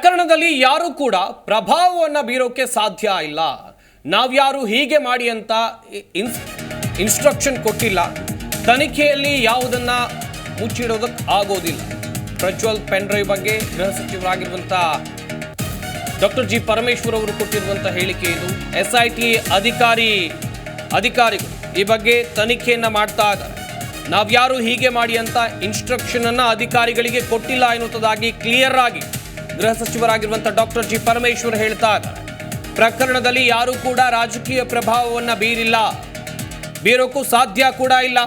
ಪ್ರಕರಣದಲ್ಲಿ ಯಾರು ಕೂಡ ಪ್ರಭಾವವನ್ನು ಬೀರೋಕೆ ಸಾಧ್ಯ ಇಲ್ಲ. ನಾವ್ಯಾರು ಹೀಗೆ ಮಾಡಿ ಅಂತ ಇನ್ಸ್ ಇನ್ಸ್ಟ್ರಕ್ಷನ್ ಕೊಟ್ಟಿಲ್ಲ. ತನಿಖೆಯಲ್ಲಿ ಯಾವುದನ್ನು ಮುಚ್ಚಿಡೋದಕ್ಕೆ ಆಗೋದಿಲ್ಲ. ಪ್ರಜ್ವಲ್ ಪೆನ್ಡ್ರೈವ್ ಬಗ್ಗೆ ಗೃಹ ಸಚಿವರಾಗಿರುವಂಥ ಡಾಕ್ಟರ್ ಜಿ ಪರಮೇಶ್ವರ್ ಅವರು ಕೊಟ್ಟಿರುವಂಥ ಹೇಳಿಕೆ ಇದು. ಎಸ್ ಐ ಟಿ ಅಧಿಕಾರಿ, ಅಧಿಕಾರಿಗಳು ಈ ಬಗ್ಗೆ ತನಿಖೆಯನ್ನು ಮಾಡ್ತಾ ಇದ್ದಾರೆ. ನಾವ್ಯಾರು ಹೀಗೆ ಮಾಡಿ ಅಂತ ಇನ್ಸ್ಟ್ರಕ್ಷನನ್ನು ಅಧಿಕಾರಿಗಳಿಗೆ ಕೊಟ್ಟಿಲ್ಲ ಎನ್ನುವುದಾಗಿ ಕ್ಲಿಯರ್ ಆಗಿ ಗೃಹ ಸಚಿವರಾಗಿರುವಂತಹ ಡಾಕ್ಟರ್ ಜಿ ಪರಮೇಶ್ವರ್ ಹೇಳ್ತಾರೆ, ಪ್ರಕರಣದಲ್ಲಿ ಯಾರೂ ಕೂಡ ರಾಜಕೀಯ ಪ್ರಭಾವವನ್ನು ಬೀರಿಲ್ಲ ಬೀರೋಕ್ಕೂ ಸಾಧ್ಯ ಕೂಡ ಇಲ್ಲ,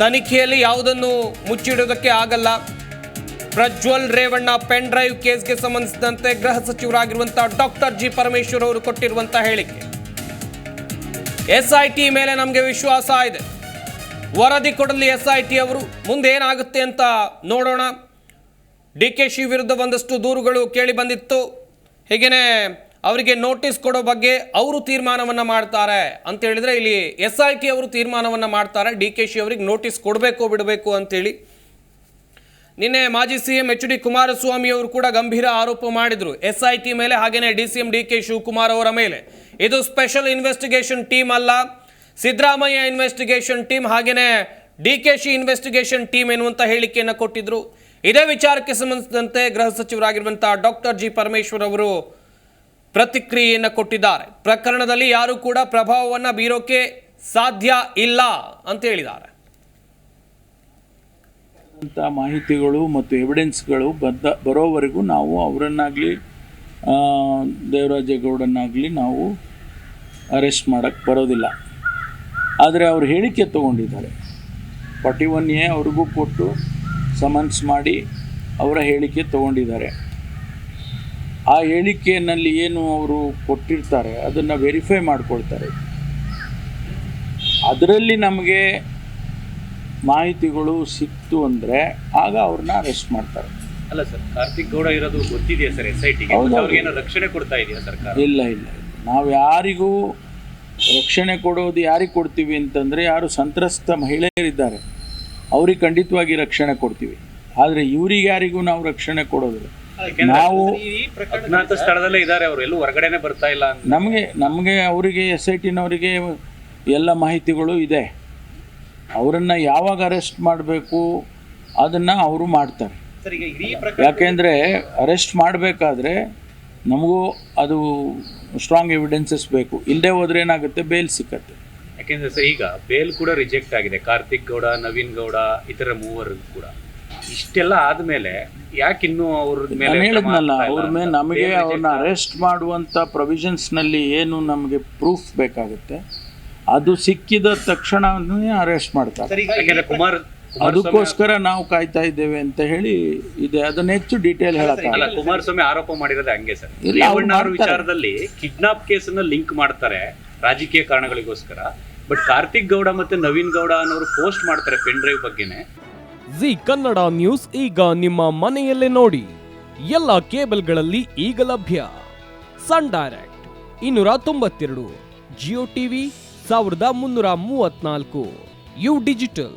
ತನಿಖೆಯಲ್ಲಿ ಯಾವುದನ್ನು ಮುಚ್ಚಿಡೋದಕ್ಕೆ ಆಗಲ್ಲ. ಪ್ರಜ್ವಲ್ ರೇವಣ್ಣ ಪೆನ್ ಡ್ರೈವ್ ಕೇಸ್ಗೆ ಸಂಬಂಧಿಸಿದಂತೆ ಗೃಹ ಸಚಿವರಾಗಿರುವಂತಹ ಡಾಕ್ಟರ್ ಜಿ ಪರಮೇಶ್ವರ್ ಅವರು ಕೊಟ್ಟಿರುವಂತಹ ಹೇಳಿಕೆ. ಎಸ್ಐಟಿ ಮೇಲೆ ನಮಗೆ ವಿಶ್ವಾಸ ಇದೆ. ವರದಿ ಕೊಡಲಿ ಎಸ್ಐಟಿ ಅವರು ಮುಂದೆ ಏನಾಗುತ್ತೆ ಅಂತ ನೋಡೋಣ. ಡಿ ಕೆ ಶಿ ವಿರುದ್ಧ ಒಂದಷ್ಟು ದೂರುಗಳು ಕೇಳಿ ಬಂದಿತ್ತು. ಹೀಗೆಯೇ ಅವರಿಗೆ ನೋಟಿಸ್ ಕೊಡೋ ಬಗ್ಗೆ ಅವರು ತೀರ್ಮಾನವನ್ನು ಮಾಡ್ತಾರೆ ಅಂತ ಹೇಳಿದರೆ ಇಲ್ಲಿ ಎಸ್ ಐ ಟಿ ಅವರು ತೀರ್ಮಾನವನ್ನು ಮಾಡ್ತಾರೆ. ಡಿ ಕೆ ಶಿ ಅವರಿಗೆ ನೋಟಿಸ್ ಕೊಡಬೇಕು ಬಿಡಬೇಕು ಅಂತೇಳಿ ನಿನ್ನೆ ಮಾಜಿ C M H D Kumaraswamy ಅವರು ಕೂಡ ಗಂಭೀರ ಆರೋಪ ಮಾಡಿದರು. ಎಸ್ ಐ ಟಿ ಮೇಲೆ ಹಾಗೆಯೇ D C M D K Shivakumar ಅವರ ಮೇಲೆ. ಇದು ಸ್ಪೆಷಲ್ ಇನ್ವೆಸ್ಟಿಗೇಷನ್ ಟೀಮ್ ಅಲ್ಲ. ಸಿದ್ದರಾಮಯ್ಯ ಇನ್ವೆಸ್ಟಿಗೇಷನ್ ಟೀಮ್ ಹಾಗೇನೆ D K Shi investigation team ಎನ್ನುವಂಥ ಹೇಳಿಕೆಯನ್ನು ಕೊಟ್ಟಿದ್ರು. ಇದೇ ವಿಚಾರಕ್ಕೆ ಸಂಬಂಧಿಸಿದಂತೆ ಗೃಹ ಸಚಿವರಾಗಿರುವಂಥ ಡಾಕ್ಟರ್ ಜಿ ಪರಮೇಶ್ವರ್ ಅವರು ಪ್ರತಿಕ್ರಿಯೆಯನ್ನು ಕೊಟ್ಟಿದ್ದಾರೆ. ಪ್ರಕರಣದಲ್ಲಿ ಯಾರು ಕೂಡ ಪ್ರಭಾವವನ್ನು ಬೀರೋಕೆ ಸಾಧ್ಯ ಇಲ್ಲ ಅಂತ ಹೇಳಿದ್ದಾರೆ. ಅಂತ ಮಾಹಿತಿಗಳು ಮತ್ತು ಎವಿಡೆನ್ಸ್ಗಳು ಬದ್ದ ಬರೋವರೆಗೂ ನಾವು ಅವರನ್ನಾಗಲಿ ದೇವರಾಜೇಗೌಡನ್ನಾಗಲಿ ನಾವು ಅರೆಸ್ಟ್ ಮಾಡೋಕ್ಕೆ ಬರೋದಿಲ್ಲ. ಆದರೆ ಅವರು ಹೇಳಿಕೆ ತೊಗೊಂಡಿದ್ದಾರೆ. ಫಾರ್ಟಿ ಒನ್ ಎ ಅವ್ರಿಗೂ ಕೊಟ್ಟು ಸಮನ್ಸ್ ಮಾಡಿ ಅವರ ಹೇಳಿಕೆ ತಗೊಂಡಿದ್ದಾರೆ. ಆ ಹೇಳಿಕೆಯಲ್ಲಿ ಏನು ಅವರು ಕೊಟ್ಟಿರ್ತಾರೆ ಅದನ್ನು ವೆರಿಫೈ ಮಾಡ್ಕೊಳ್ತಾರೆ. ಅದರಲ್ಲಿ ನಮಗೆ ಮಾಹಿತಿಗಳು ಸಿಕ್ತು ಅಂದರೆ ಆಗ ಅವ್ರನ್ನ ಅರೆಸ್ಟ್ ಮಾಡ್ತಾರೆ. ಅಲ್ಲ ಸರ್ ಕಾರ್ತಿಕ್ ಗೌಡ ಇರೋದು ಗೊತ್ತಿದೆಯಾ ಸರ್ ಎಸ್ ಐ ಟಿಗೆ. ರಕ್ಷಣೆ ಕೊಡ್ತಾ ಇದೆಯಾ ಸರ್ಕಾರ ಇಲ್ಲ ಇಲ್ಲ. ನಾವು ಯಾರಿಗೂ ರಕ್ಷಣೆ ಕೊಡೋದು ಯಾರಿಗೆ ಕೊಡ್ತೀವಿ ಅಂತಂದರೆ ಯಾರು ಸಂತ್ರಸ್ತ ಮಹಿಳೆಯರಿದ್ದಾರೆ. ಅವ್ರಿಗೆ ಖಂಡಿತವಾಗಿ ರಕ್ಷಣೆ ಕೊಡ್ತೀವಿ. ಆದರೆ ಇವ್ರಿಗೆ ಯಾರಿಗೂ ನಾವು ರಕ್ಷಣೆ ಕೊಡೋದಿಲ್ಲ. ನಾವು ಅಜ್ಞಾತ ಸ್ಥಳದಲ್ಲೇ ಇದ್ದಾರೆ ಅವರು. ಎಲ್ಲೂ ಹೊರಗಡೆನೆ ಬರ್ತಾ ಇಲ್ಲ ನಮಗೆ ನಮಗೆ ಅವರಿಗೆ ಎಸ್ ಐ ಟಿನವರಿಗೆ ಎಲ್ಲ ಮಾಹಿತಿಗಳು ಇದೆ. ಅವರನ್ನು ಯಾವಾಗ ಅರೆಸ್ಟ್ ಮಾಡಬೇಕು ಅದನ್ನು ಅವರು ಮಾಡ್ತಾರೆ. ಯಾಕೆಂದರೆ ಅರೆಸ್ಟ್ ಮಾಡಬೇಕಾದ್ರೆ ನಮಗೂ ಅದು ಸ್ಟ್ರಾಂಗ್ ಎವಿಡೆನ್ಸಸ್ ಬೇಕು. ಇಲ್ಲದೆ ಹೋದ್ರೆ ಏನಾಗುತ್ತೆ? ಬೇಲ್ ಸಿಕ್ಕತ್ತೆ. ಯಾಕೆಂದ್ರೆ ಸರ್ ಈಗ ಬೇಲ್ ಕೂಡ ರಿಜೆಕ್ಟ್ ಆಗಿದೆ. ಕಾರ್ತಿಕ್ ಗೌಡ ನವೀನ್ ಗೌಡ ಇತರ ಮೂವರು ಕೂಡ. ಇಷ್ಟೆಲ್ಲ ಆದ್ಮೇಲೆ ಯಾಕೆ ಇನ್ನು ಅವ್ರ ಮೇಲೆ ನಾನು ಹೇಳಿದ್ನಲ್ಲ ಅವ್ರ ಮೇಲೆ? ನಮಗೆ ಅವ್ರನ್ನ ಅರೆಸ್ಟ್ ಅರೆಸ್ಟ್ ಮಾಡುವಂಥ ಪ್ರೊವಿಷನ್ಸ್ನಲ್ಲಿ ಏನು ನಮಗೆ ಪ್ರೂಫ್ ಬೇಕಾಗುತ್ತೆ? ಅದು ಸಿಕ್ಕಿದ ತಕ್ಷಣ ಅರೆಸ್ಟ್ ಮಾಡ್ತಾರೆ. ಕುಮಾರ್ ಅದಕ್ಕೋಸ್ಕರ ನಾವು ಕಾಯ್ತಾ ಇದ್ದೇವೆ ಅಂತ ಹೇಳಿ ಇದೆ. ಅದನ್ನ ಹೆಚ್ಚು ಡೀಟೇಲ್ ಹೇಳಕ್ ಕುಮಾರಸ್ವಾಮಿ ಆರೋಪ ಮಾಡಿರೋದೇ ಹಂಗೆ ಸರ್. ಇಲ್ಲ, ಅವ್ರು ರೇವಣ್ಣ ಅವ್ರ ಮಾಡ್ತಾರೆ. ವಿಚಾರದಲ್ಲಿ ಕಿಡ್ನಾಪ್ ಕೇಸನ್ನ ಲಿಂಕ್ ಮಾಡ್ತಾರೆ ರಾಜಕೀಯ ಕಾರಣಗಳಿಗೋಸ್ಕರ. ಬಟ್ ಕಾರ್ತಿಕ್ ಗೌಡ ಮತ್ತೆ ನವೀನ್ ಗೌಡ ಅನ್ನೋರು ಪೋಸ್ಟ್ ಮಾಡ್ತಾರೆ ಪೆನ್ ಡ್ರೈವ್ ಬಗ್ಗೆನೆ. ಜಿ ಕನ್ನಡ ನ್ಯೂಸ್ ಈಗ ನಿಮ್ಮ ಮನೆಯಲ್ಲೇ ನೋಡಿ. ಎಲ್ಲ ಕೇಬಲ್ಗಳಲ್ಲಿ ಈಗ ಲಭ್ಯ. ಸನ್ ಡೈರೆಕ್ಟ್ ಇನ್ನೂರ ತೊಂಬತ್ತೆರಡು ಜಿಯೋ ಟಿವಿ ಸಾವಿರದ ಮುನ್ನೂರ ಮೂವತ್ನಾಲ್ಕು ಯು ಡಿಜಿಟಲ್.